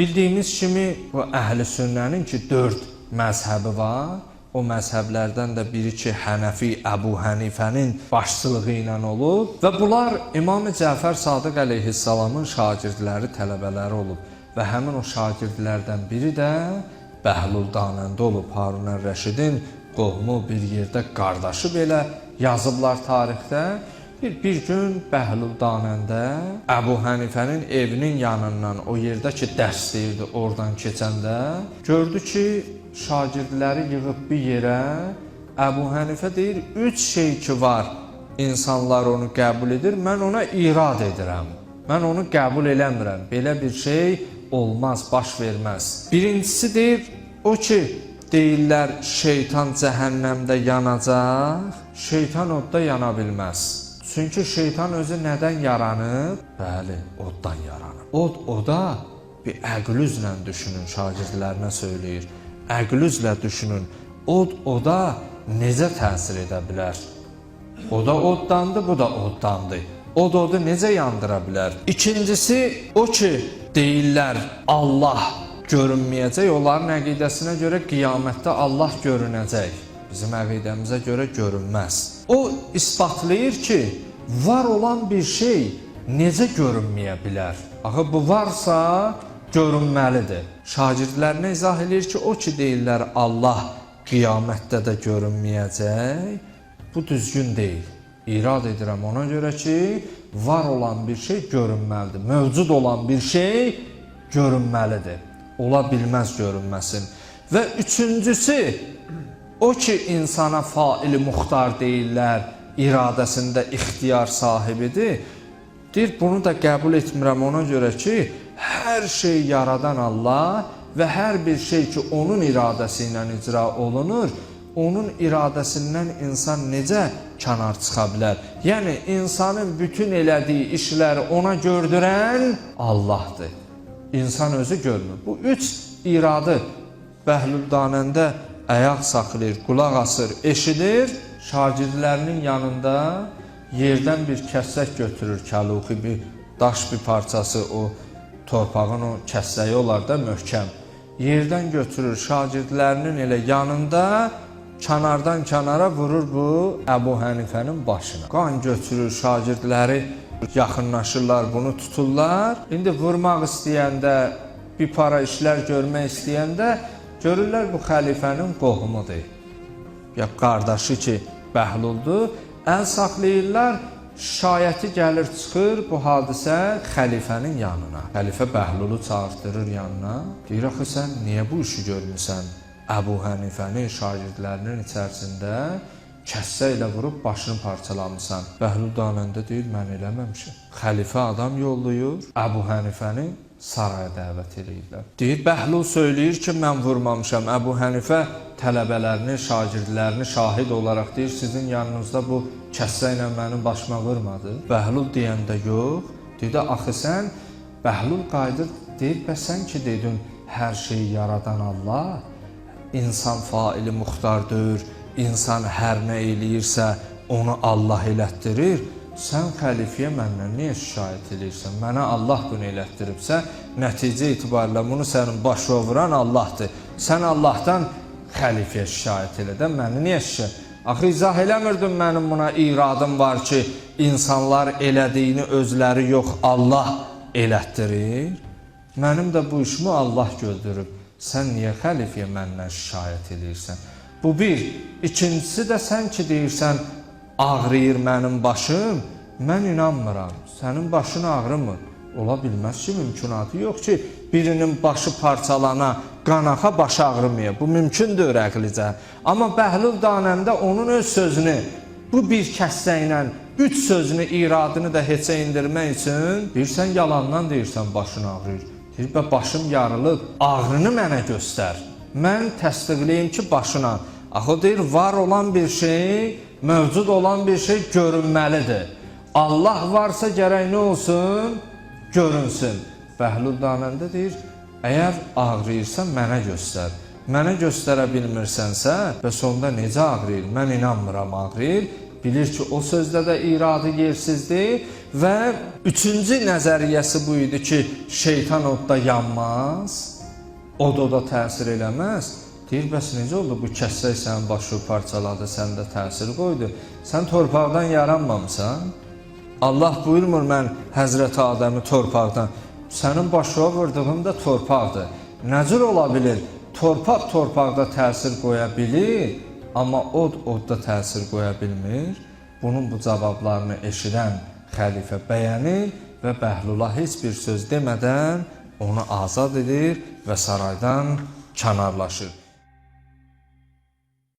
Bildiyimiz kimi bu əhl-i ki 4 məzhəbi var. O məzhəblərdən də biri ki Hənəfi Əbu Hənifənin başçılığı ilə olub və bunlar İmam Cəfər Sadiq əleyhissalamın şagirdləri, tələbələri olub və həmin o şagirdlərdən biri də Bəhlul Danəndə olub. Harun Rəşidin qohumu bir yerdə qardaşı belə yazıblar tarixdə. Bir, bir gün Bəhlul Danəndə Əbu Hənifənin evinin yanından o yerdə ki dərs deyirdi, oradan keçəndə gördü ki, şagirdləri yığıb bir yerə Əbu Hənifə deyir, üç şey ki var, insanlar onu qəbul edir, mən ona irad edirəm. Mən onu qəbul eləmirəm. Belə bir şey olmaz, baş verməz. Birincisi deyir, o ki, deyirlər şeytan cəhənnəmdə yanacaq, şeytan odda yana. Çünki şeytan özü nədən yaranıb? Bəli, oddan yaranıb. Od oda bir əqlüzlə düşünün, şagirdlərinə söyləyir. Əqlüzlə düşünün. Od oda necə təsir edə bilər? O da oddandı, bu da oddandı. Od odu necə yandıra bilər? İkincisi o ki, deyirlər Allah görünməyəcək. Onların əqidəsinə görə qiyamətdə Allah görünəcək. Bizim əqidəmizə görə görünməz. O isbatlayır ki, var olan bir şey necə görünməyə bilər? Axı bu varsa görünməlidir. Şagirdlərinə izah eləyir ki, o ki deyirlər Allah qiyamətdə də görünməyəcək. Bu düzgün deyil. İrad edirəm ona görə ki, var olan bir şey görünməlidir. Mövcud olan bir şey görünməlidir. Ola bilməz görünməsin. Və üçüncüsü o ki insana faili muxtar deyirlər, iradəsində ixtiyar sahibidir. Deyir, bunu da qəbul etmirəm ona görə ki, hər şey yaradan Allah və hər bir şey ki onun iradəsi ilə icra olunur, onun iradəsindən insan necə kənar çıxa bilər? Yəni insanın bütün elədiyi işləri ona gördürən Allahdır. İnsan özü görmür. Bu üç iradı Bəhlul Danəndə ayaq saxlayır, qulaq asır, eşidir. Şagirdlərinin yanında yerdən bir kəssək götürür, kəluxi bir daş bir parçası o torpağın o kəssəyi olar da möhkəm. Yerdən götürür şagirdlərinin elə yanında kənardan kənara vurur bu Əbu Hənifənin başına. Qan götürür şagirdləri yaxınlaşırlar, bunu tuturlar. İndi vurmaq istəyəndə, bir para işlər görmək istəyəndə görürlər bu xəlifənin qohumudur. Ya qardaşı ki, Bəhluldur, əl saxlayırlar. Şayəti gəlir çıxır bu hadisə xəlifənin yanına. Xəlifə Bəhlulu çağırtdırır yanına. Deyir axı sən niyə bu işi görmüsən? Əbu Hənifənin şagirdlərinin içərisində kəssə ilə vurub başını parçalamısan. Bəhlul danəndə deyir mən eləməmişəm. Xəlifə adam yollayır, Əbu Hənifəni saraya dəvət edirlər. Deyir Bəhlul söyləyir ki, mən vurmamışam. Əbu Hənifə tələbələrini, şagirdlərini şahid olaraq deyir, sizin yanınızda bu kəssə ilə mənim başıma vurmadı. Bəhlul deyəndə yox. Də axı sən Bəhlul qayıdır, deyir bəs sən ki dedin hər şeyi yaradan Allah, insan faili muxtardır, insan hər nə eləyirsə onu Allah elətdirir. Sən xəlifəyə məndən niyə şikayət edirsən? Mənə Allah bunu elətdiribsə, nəticə itibarilə bunu sənin başına vuran Allahdır. Sən Allahdan xəlifəyə şikayət elə də məni niyə şikayət? Axı izah eləmirdin mənim buna iradım var ki, insanlar elədiyini özləri yox, Allah elətdirir. Mənim də bu işimi Allah gördürüb. Sən niyə xəlifəyə məndən şikayət edirsən? Bu bir. İkincisi də sən ki deyirsən, ağrıyır mənim başım. Mən inanmıram. Sənin başın ağrımır. Ola bilməz ki, mümkünatı yox ki, birinin başı parçalana, qanaxa başı ağrımaya. Bu mümkündür əqlicə. Amma Bəhlul danəndə onun öz sözünü bu bir kəssə üç sözünü, iradını da heçə indirmək üçün deyirsən yalandan deyirsən başın ağrıyır. Deyir, bə başım yarılıb, ağrını mənə göstər. Mən təsdiqləyim ki, başına. Axı deyir, var olan bir şey, mövcud olan bir şey görünməlidir. Allah varsa gərək nə olsun? Görünsün. Bəhlul danəndə deyir, əgər ağrıyırsa mənə göstər. Mənə göstərə bilmirsənsə, bəs onda necə ağrıyır? Mən inanmıram ağrıyır. bilir ki, o sözdə də iradı yersizdir və üçüncü nəzəriyyəsi bu idi ki, şeytan odda yanmaz, od oda təsir eləməz. Deyir, bəs necə oldu bu kəssək sənin başı parçaladı, səndə təsir qoydu. Sən torpaqdan yaranmamısan? Allah buyurmur mən Həzrəti Adəmi torpaqdan. Sənin başına vurduğun da torpaqdır. Nəcür ola bilir? Torpaq torpaqda təsir qoya bilir, amma od odda təsir qoya bilmir. Bunun bu cavablarını eşidən xəlifə bəyənir və Bəhlula heç bir söz demədən onu azad edir və saraydan kənarlaşır.